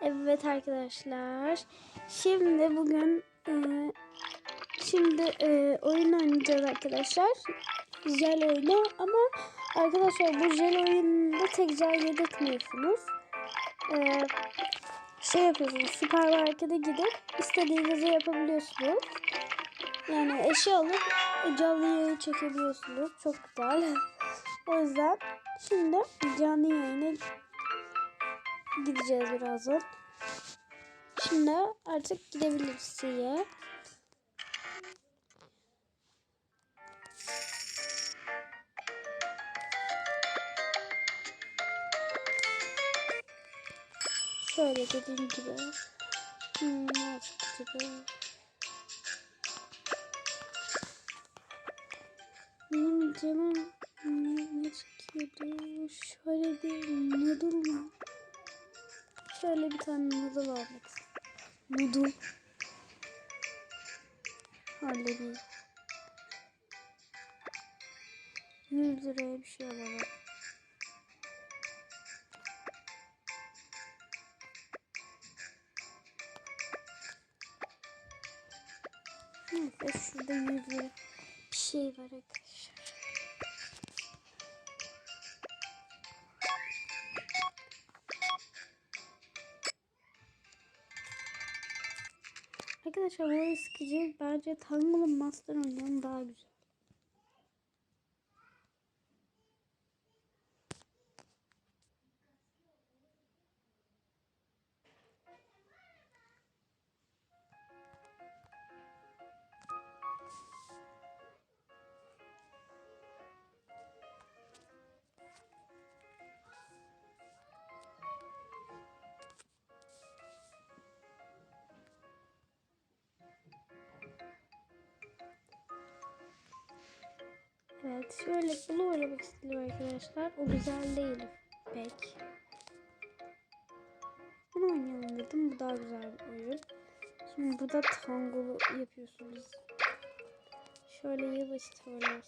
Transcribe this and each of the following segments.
Evet arkadaşlar. Şimdi bugün e, şimdi e, oyun oynayacağız arkadaşlar. Jel oyunu ama arkadaşlar bu jel oyununda tek jel yedirtmiyorsunuz. E, şey yapıyorsunuz süpermarkete gidip istediğinizi yapabiliyorsunuz. Yani eşya alıp canlı yayın çekebiliyorsunuz. Çok güzel. o yüzden şimdi canlı yayına gideceğiz birazdan. Şimdi artık gidebiliriz şeye. Şöyle dediğim gibi. Hmm, gibi. Benim canım ne, ne çekiyordu? Şöyle bir noodle mu? Şöyle bir tane noodle almak. Noodle. Bir 100 liraya bir şey alalım. Neyse şurada 100 lira bir şey var arkadaşlar. Arkadaşlar bu eskici bence Tangle Master oynayan daha güzel. Evet şöyle bunu oynamak istedim arkadaşlar. O güzel değil pek. Bunu oynayalım dedim. Bu daha güzel bir oyun. Şimdi burada tangolu yapıyorsunuz. Şöyle yılbaşı tavırlarız.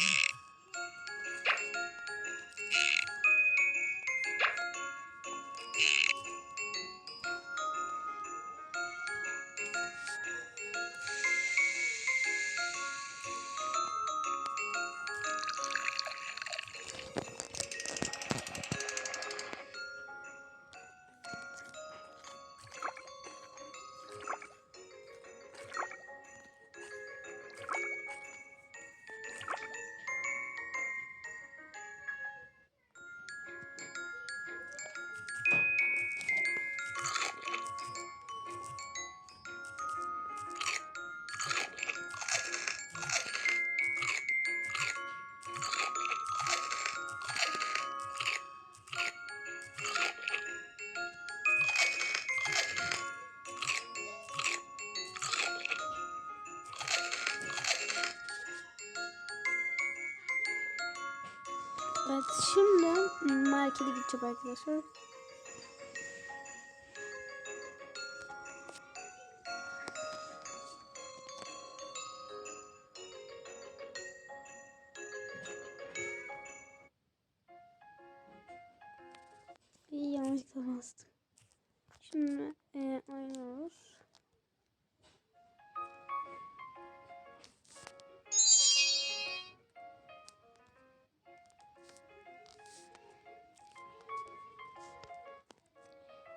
Evet markete gideceğim arkadaşlar.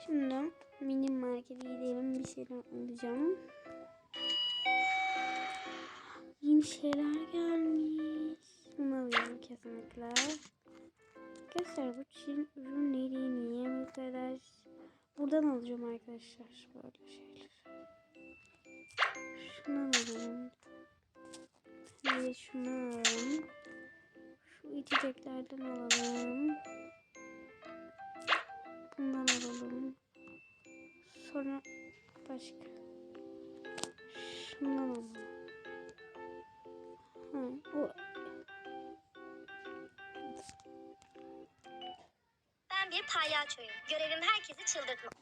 Şimdi mini markete gidelim. Bir şeyler alacağım. Yeni şeyler gelmiş. Bunu alıyorum kesinlikle. Arkadaşlar bu Çin ürünleri niye bu kadar? Buradan alacağım arkadaşlar böyle şeyler. Şunu alalım. Bir şunu alalım. Şu içeceklerden alalım. Bundan alalım. Sonra başka. Şundan alalım. Ha, bu Ben bir palyaçoyum. Görevim herkesi çıldırtmak.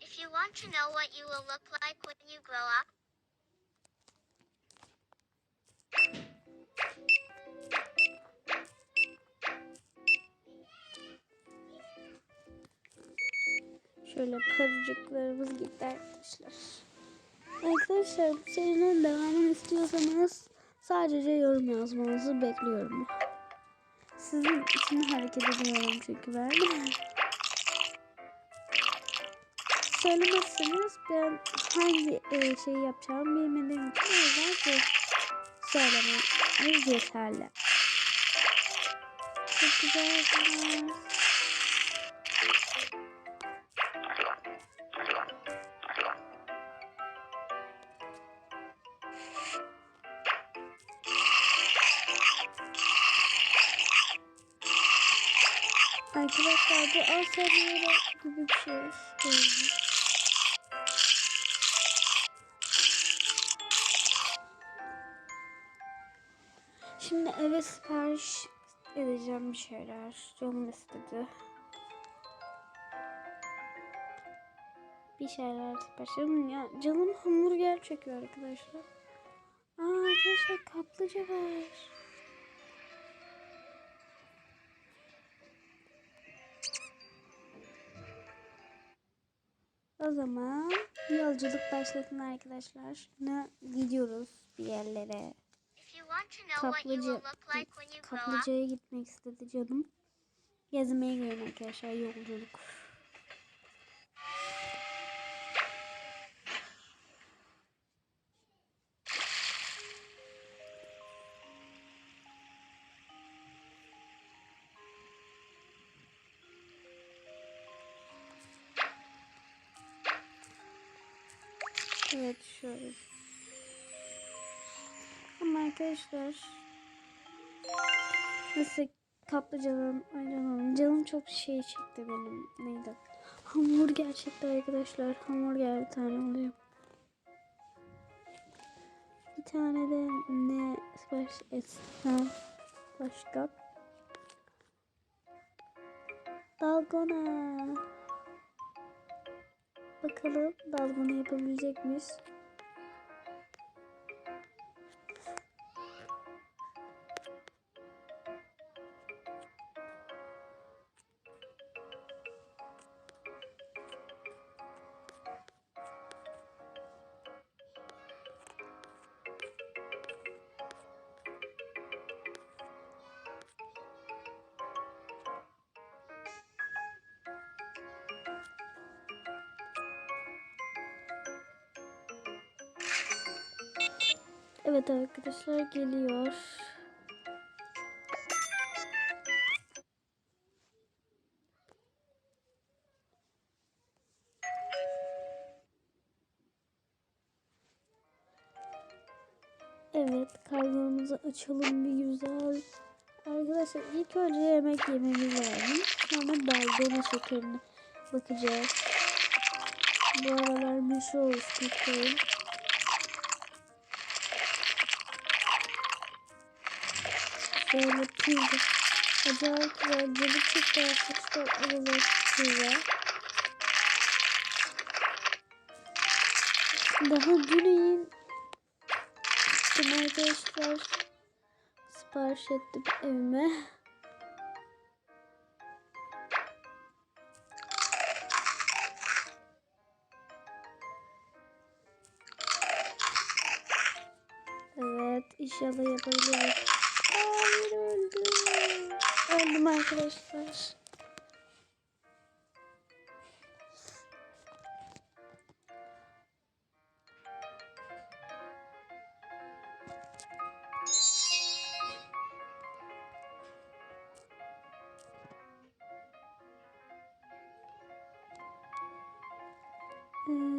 If you want to know what you will look like when you grow up, Şöyle karıcıklarımız gitti arkadaşlar. Arkadaşlar bu serinin devamını istiyorsanız sadece yorum yazmanızı bekliyorum. Sizin için hareket ediyorum çünkü ben. Söylemezseniz ben hangi e, şeyi yapacağımı bilmediğim için o yüzden söylemeniz yeterli. Çok güzel bu Asarya'da gibi bir şey. Böyle. Şimdi eve sipariş edeceğim bir şeyler. Canım istedi. Bir şeyler sipariş. Ya, canım hamburger çekiyor arkadaşlar. Aa arkadaşlar kaplıca var. O zaman yolculuk başlasın arkadaşlar. Ne gidiyoruz bir yerlere. Kaplıca, kaplıcaya gitmek istedi canım. Gezmeye gidiyorum arkadaşlar yolculuk. Evet şöyle. Ama arkadaşlar Nasıl kaplıcadan ayrılalım. Canım çok şey çekti benim. Neydi? Hamburger çekti arkadaşlar. Hamburger bir tane oluyor. Bir tane de ne sipariş etsem başka. Dalgona. Bakalım dalgona yapabilecek miyiz? Evet arkadaşlar geliyor. Evet karnımızı açalım bir güzel. Arkadaşlar ilk önce yemek yememiz lazım. Sonra dalgona şekerine bakacağız. Bu aralar meşhur. Şöyle pizza. Acayip güzel. Canı çıktı arkadaşlar. Aralar pizza. Daha dün gittim arkadaşlar. Sipariş ettim evime. Evet inşallah yapabiliriz. Öldüm arkadaşlar. Hmm.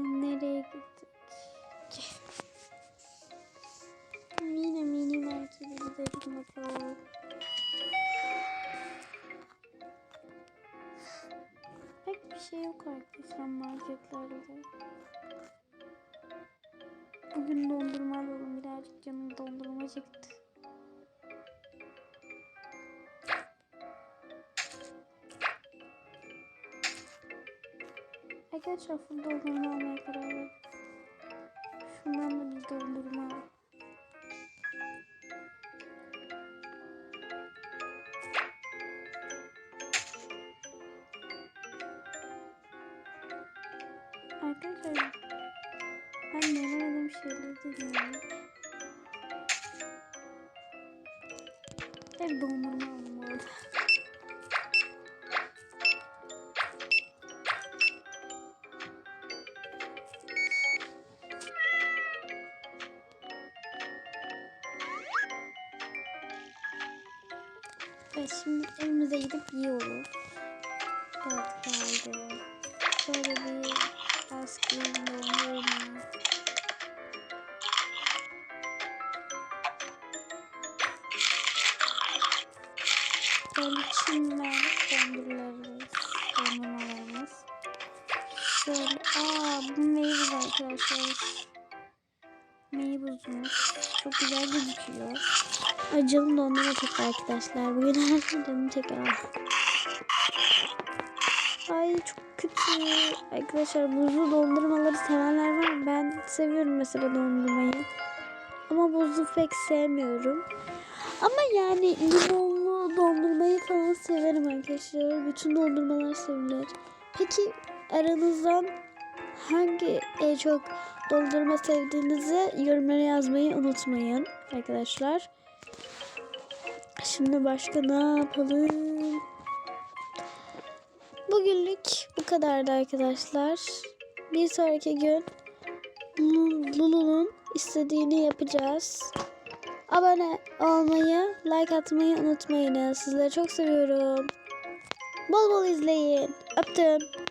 şey yok arkadaşlar marketlerde. Bugün dondurma alalım birazcık canım dondurma çekti. Arkadaşlar full dondurma almaya karar verdim. Şundan da bir dondurma alalım. Hep dondurma aldım orada. Evet şimdi evimize gidip yiyoruz. Evet geldi. Şöyle bir askeri dondurma. Böyle Çin'den dondurlarımız, dondurmalarımız. Şöyle, aa bu meybuz arkadaşlar. Meybuzumuz. Çok güzel gözüküyor. Acılı dondurma çekti arkadaşlar. Bugün her şey canım çeker. Ay çok kötü. Arkadaşlar buzlu dondurmaları sevenler var mı? Ben seviyorum mesela dondurmayı. Ama buzlu pek sevmiyorum. Ama yani limonlu dondurmayı falan severim arkadaşlar. Bütün dondurmalar sevilir. Peki aranızdan hangi en çok dondurma sevdiğinizi yorumlara yazmayı unutmayın arkadaşlar. Şimdi başka ne yapalım? Bugünlük bu kadardı arkadaşlar. Bir sonraki gün Lulu- Lulu'nun istediğini yapacağız. Abone olmayı, like atmayı unutmayın. Sizleri çok seviyorum. Bol bol izleyin. Öptüm.